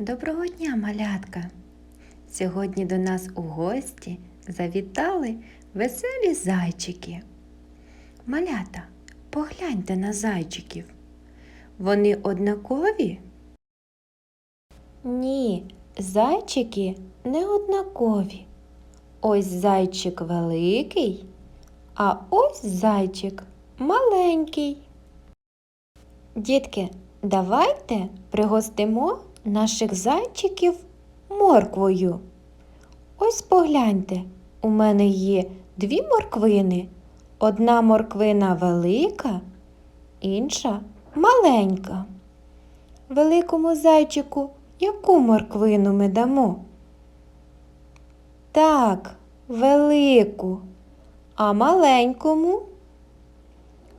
Доброго дня, малятка! Сьогодні до нас у гості завітали веселі зайчики. Малята, погляньте на зайчиків. Вони однакові? Ні, зайчики не однакові. Ось зайчик великий, а ось зайчик маленький. Дітки, давайте пригостимо наших зайчиків морквою. Ось погляньте, у мене є дві морквини. Одна морквина велика, інша маленька. Великому зайчику яку морквину ми дамо? Так, велику. А маленькому?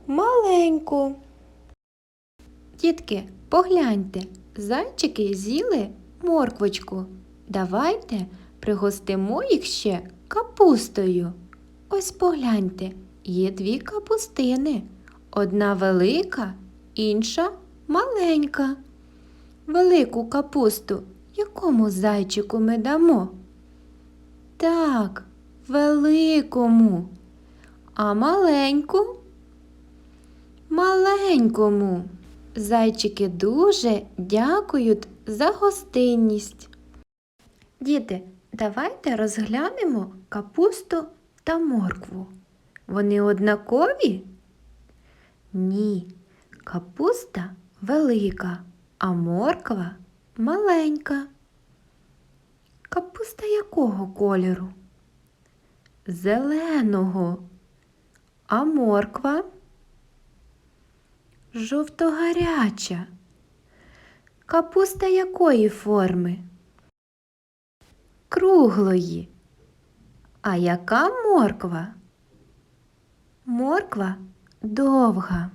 Маленьку. Дітки, погляньте, зайчики з'їли морквочку. Давайте пригостимо їх ще капустою. Ось погляньте, є дві капустини. Одна велика, інша маленька. Велику капусту якому зайчику ми дамо? Так, великому. А маленьку? Маленькому. Зайчики дуже дякують за гостинність. Діти, давайте розглянемо капусту та моркву. Вони однакові? Ні, капуста велика, а морква маленька. Капуста якого кольору? Зеленого. А морква? Жовтогаряча. Капуста якої форми? Круглої. А яка морква? Морква довга.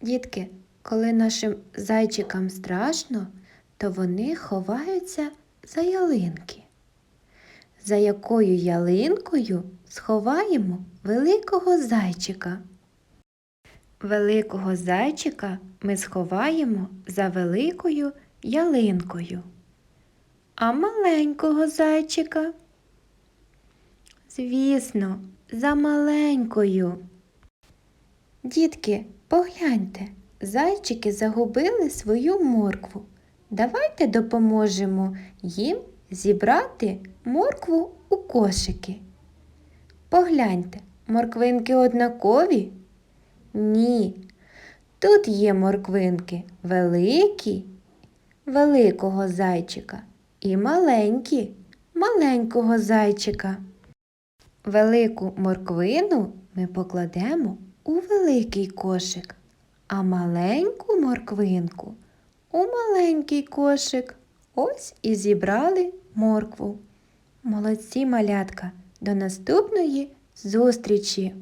Дітки, коли нашим зайчикам страшно, то вони ховаються за ялинки. За якою ялинкою сховаємо великого зайчика? Великого зайчика ми сховаємо за великою ялинкою. А маленького зайчика? Звісно, за маленькою. Дітки, погляньте, зайчики загубили свою моркву. Давайте допоможемо їм зібрати моркву у кошики. Погляньте, морквинки однакові? Ні. Тут є морквинки великі, великого зайчика і маленькі, маленького зайчика. Велику морквину ми покладемо у великий кошик, а маленьку морквинку у маленький кошик. Ось і зібрали моркву. Молодці малятка! До наступної зустрічі!